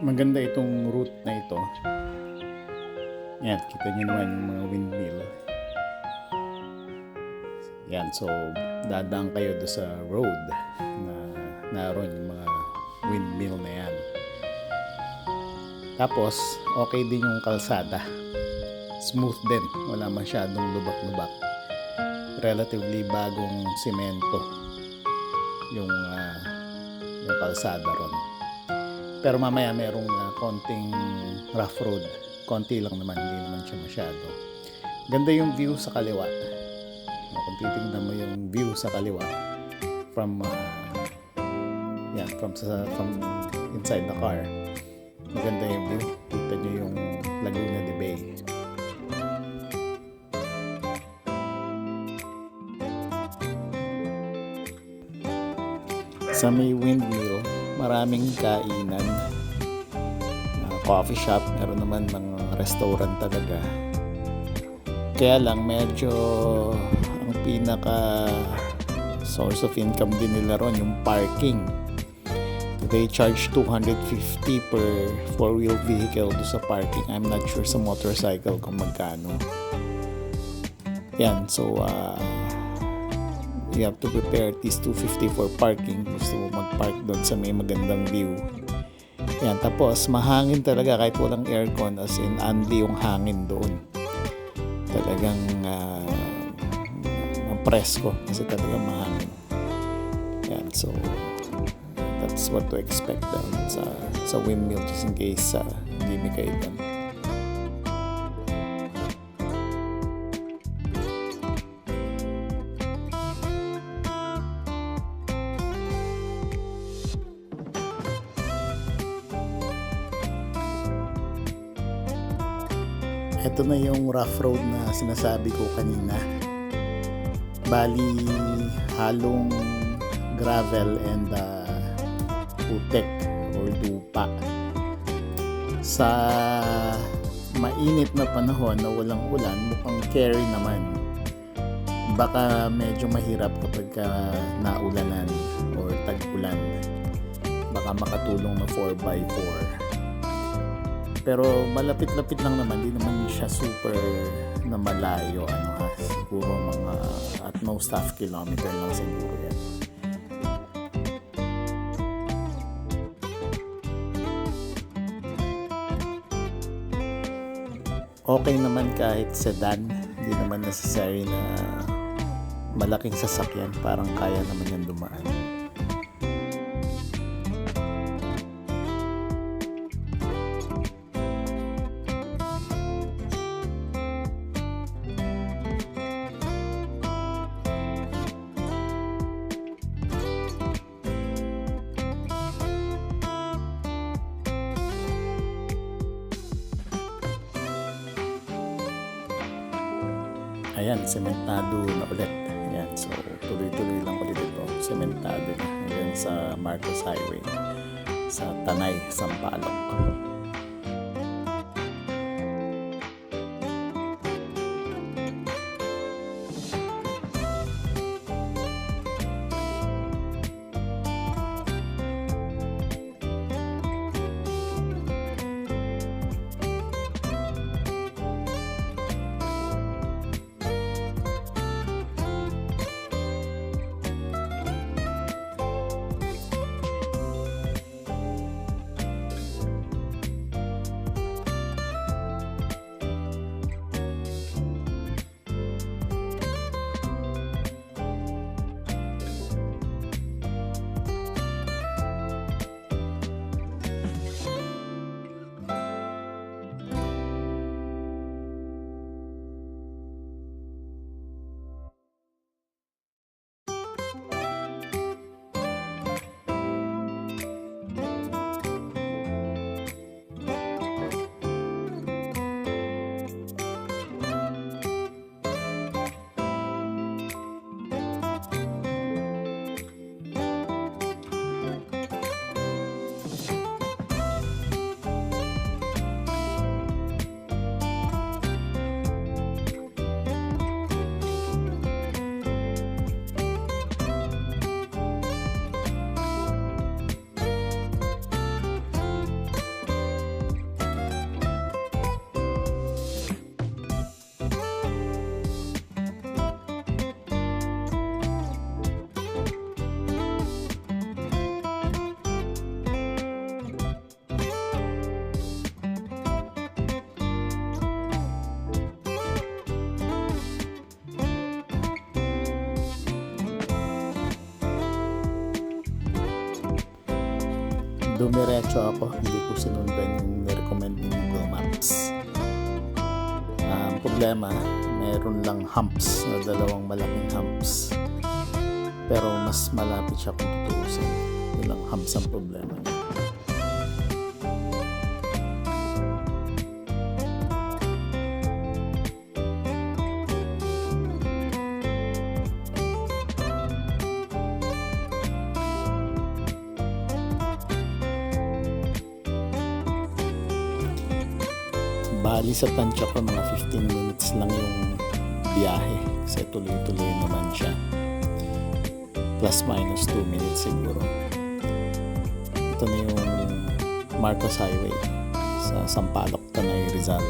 Maganda itong route na ito. Yan, kita nyo naman yung mga windmill. Yan, so dadaan kayo do sa road na naroon yung mga windmill na yan. Tapos, okay din yung kalsada. Smooth din. Wala masyadong lubak-lubak. Relatively bagong simento yung, ah, yung kalsada ron. Pero mamaya merong ah, konting rough road. Konti lang naman, hindi naman siya masyado. Ganda yung view sa kaliwa. Ah, Kung titignan mo yung view sa kaliwa from ah, yan, from sa from inside the car. Maganda yung view. Kita nyo yung Laguna de Bay. Sa may windmill, maraming kainan. Uh, coffee shop, meron naman mga restaurant talaga. Kaya lang medyo ang pinaka source of income din nila ron yung parking. They charge 250 per four-wheel vehicle do sa parking. I'm not sure sa motorcycle kung magkano. Yan, so uh, you have to prepare at least 250 for parking. Gusto mo mag-park doon sa may magandang view. Yan, tapos mahangin talaga kahit walang aircon as in unli yung hangin doon. Talagang uh, presko kasi talagang mahangin. Yan, so that's what to expect doon sa sa windmill just in case uh, hindi may kayo Ito na yung rough road na sinasabi ko kanina. Bali, halong gravel and uh, putek or lupa. Sa mainit na panahon na walang ulan, mukhang carry naman. Baka medyo mahirap kapag ka naulanan or tag-ulan. Baka makatulong na 4x4 pero malapit-lapit lang naman di naman siya super na malayo ano ha? Siguro mga at most half kilometer lang siguro yan. Okay naman kahit sedan hindi naman necessary na malaking sasakyan parang kaya naman yan dumaan Ayan, sementado na ulit. Ayan, so tuloy-tuloy lang ulit ito. Sementado na hanggang sa Marcos Highway sa Tanay, Sampaloc. Dumiretso ako, hindi ko sinundan yung recommend ng Google Maps. Ang problema, meron lang humps na dalawang malaking humps. Pero mas malapit siya kung tutuusin. Yun lang humps ang problema niya. Bali sa tansya ko mga 15 minutes lang yung biyahe kasi tuloy-tuloy naman siya. Plus minus 2 minutes siguro. Ito na yung Marcos Highway sa Sampaloc, Tanay, Rizal.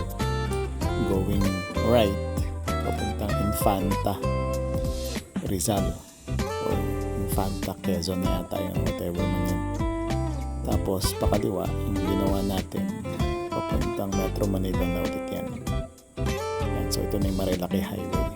Going right, papuntang Infanta, Rizal. Or Infanta, Quezon yata yung whatever man yun. Tapos pakaliwa, yung ginawa natin, papuntang Metro Manila na ulit yan. Yan, so ito na yung Marilaki Highway.